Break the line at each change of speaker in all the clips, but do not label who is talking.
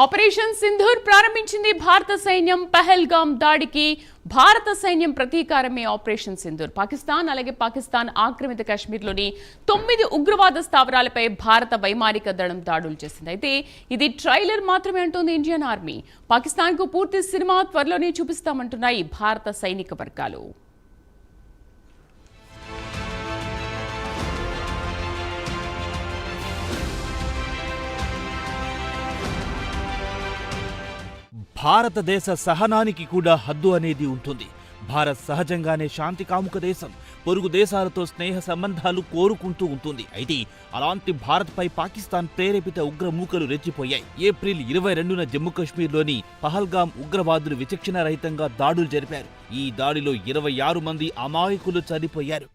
Operation Sindoor ప్రారంభించింది భారత సైన్యం పహల్గాం దాడికి. భారత సైన్యం ప్రతీకారమే ఆపరేషన్ సింధూర్. పాకిస్తాన్ అలాగే పాకిస్తాన్ ఆక్రమిత కాశ్మీర్లోని తొమ్మిది ఉగ్రవాద స్థావరాలపై భారత వైమానిక దళం దాడులు చేసింది. అయితే ఇది ట్రైలర్ మాత్రమే అంటోంది ఇండియన్ ఆర్మీ. పాకిస్తాన్కు పూర్తి సినిమా త్వరలోనే చూపిస్తామంటున్నాయి భారత సైనిక వర్గాలు.
భారతదేశ సహనానికి కూడా హద్దు అనేది ఉంటుంది. భారత్ సహజంగానే శాంతి కాముక దేశం. పొరుగు దేశాలతో స్నేహ సంబంధాలు కోరుకుంటూ ఉంటుంది. అయితే అలాంటి భారత్పై పాకిస్తాన్ ప్రేరేపిత ఉగ్రమూకలు రెచ్చిపోయాయి. ఏప్రిల్ ఇరవై రెండున జమ్మూ కాశ్మీర్లోని పహల్గాం ఉగ్రవాదులు విచక్షణ రహితంగా దాడులు జరిపారు. ఈ దాడిలో ఇరవై ఆరు మంది అమాయకులు చనిపోయారు.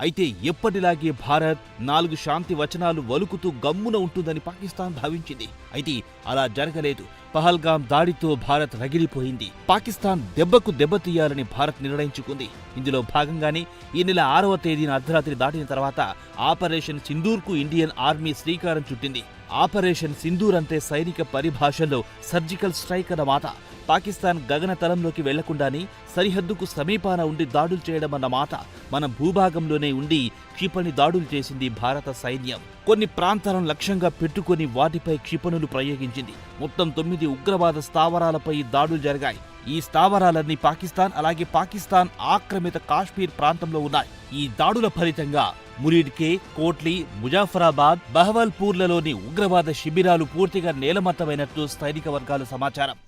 అయితే ఎప్పటిలాగే భారత్ నాలుగు శాంతి వచనాలు వలుకుతూ గమ్మున ఉంటుందని పాకిస్తాన్ భావించింది. అయితే అలా జరగలేదు. పహల్గాం దాడితో భారత్ రగిలిపోయింది. పాకిస్తాన్ దెబ్బకు దెబ్బతీయాలని భారత్ నిర్ణయించుకుంది. ఇందులో భాగంగానే ఈ నెల ఆరవ తేదీన అర్ధరాత్రి దాటిన తర్వాత ఆపరేషన్ సింధూర్కు ఇండియన్ ఆర్మీ శ్రీకారం చుట్టింది. ఆపరేషన్ సింధూర్ అంటే సైనిక పరిభాషలో సర్జికల్ స్ట్రైక్ అన్నమాట. పాకిస్తాన్ గగనతలంలోకి వెళ్ళకుండానే సరిహద్దుకు సమీపాన ఉండి దాడులు చేయడం అన్న మాట మన భూభాగంలోనే ఉండి క్షిపణి దాడులు చేసింది భారత సైన్యం. కొన్ని ప్రాంతాలను లక్ష్యంగా పెట్టుకుని వాటిపై క్షిపణులు ప్రయోగించింది. మొత్తం తొమ్మిది ఉగ్రవాద స్థావరాలపై దాడులు జరిగాయి. ఈ స్థావరాలన్నీ పాకిస్తాన్ అలాగే పాకిస్తాన్ ఆక్రమిత కాశ్మీర్ ప్రాంతంలో ఉన్నాయి. ఈ దాడుల ఫలితంగా మురిడ్కే కోట్లీ ముజాఫరాబాద్ బహవల్పూర్లలోని ఉగ్రవాద శిబిరాలు పూర్తిగా నేలమట్టమైనట్లు సైనిక వర్గాల సమాచారం.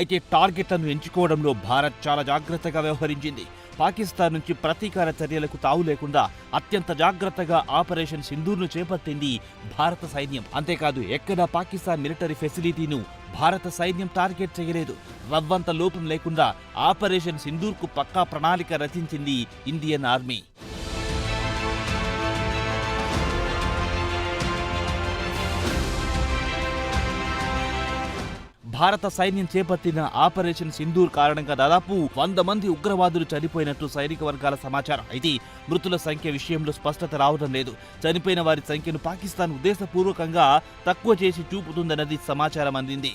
అయితే టార్గెట్లను ఎంచుకోవడంలో భారత్ చాలా జాగ్రత్తగా వ్యవహరించింది. పాకిస్తాన్ నుంచి ప్రతీకార చర్యలకు తావు లేకుండా అత్యంత జాగ్రత్తగా ఆపరేషన్ సింధూర్ను చేపట్టింది భారత సైన్యం. అంతేకాదు ఎక్కడా పాకిస్తాన్ మిలిటరీ ఫెసిలిటీను భారత సైన్యం టార్గెట్ చేయలేదు. రవ్వంత లోపం లేకుండా ఆపరేషన్ సింధూర్కు పక్కా ప్రణాళిక రచించింది ఇండియన్ ఆర్మీ. భారత సైన్యం చేపట్టిన ఆపరేషన్ సింధూర్ కారణంగా దాదాపు వంద మంది ఉగ్రవాదులు చనిపోయినట్టు సైనిక వర్గాల సమాచారం. అయితే మృతుల సంఖ్య విషయంలో స్పష్టత రావడం లేదు. చనిపోయిన వారి సంఖ్యను పాకిస్తాన్ ఉద్దేశపూర్వకంగా తక్కువ చేసి చూపుతుందన్నది సమాచారం అందింది.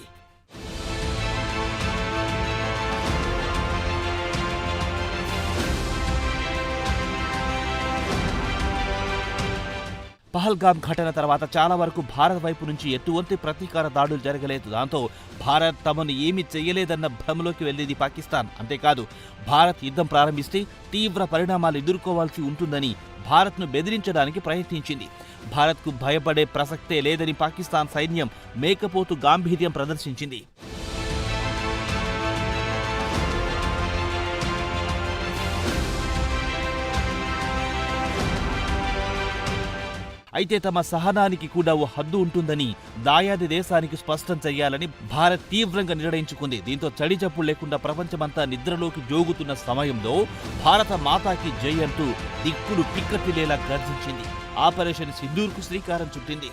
పహల్గామ్ ఘటన తర్వాత చాలా వరకు భారత్ వైపు నుంచి ఎటువంటి ప్రతీకార దాడులు జరగలేదు. దాంతో భారత్ తమను ఏమీ చేయలేదన్న భ్రమలోకి వెళ్ళేది పాకిస్తాన్. అంతేకాదు భారత్ యుద్ధం ప్రారంభిస్తే తీవ్ర పరిణామాలు ఎదుర్కోవాల్సి ఉంటుందని భారత్ను బెదిరించడానికి ప్రయత్నించింది. భారత్కు భయపడే ప్రసక్తే లేదని పాకిస్తాన్ సైన్యం మేకపోతు గాంభీర్యం ప్రదర్శించింది. అయితే తమ సహనానికి కూడా ఓ హద్దు ఉంటుందని దాయాది దేశానికి స్పష్టం చేయాలని భారత్ తీవ్రంగా నిర్ణయించుకుంది. దీంతో చడి చప్పుడు లేకుండా ప్రపంచమంతా నిద్రలోకి జోగుతున్న సమయంలో భారత మాతాకి జై అంటూ దిక్కులు పిక్కటిలేలా గర్జించింది. ఆపరేషన్ సింధూర్కు శ్రీకారం చుట్టింది.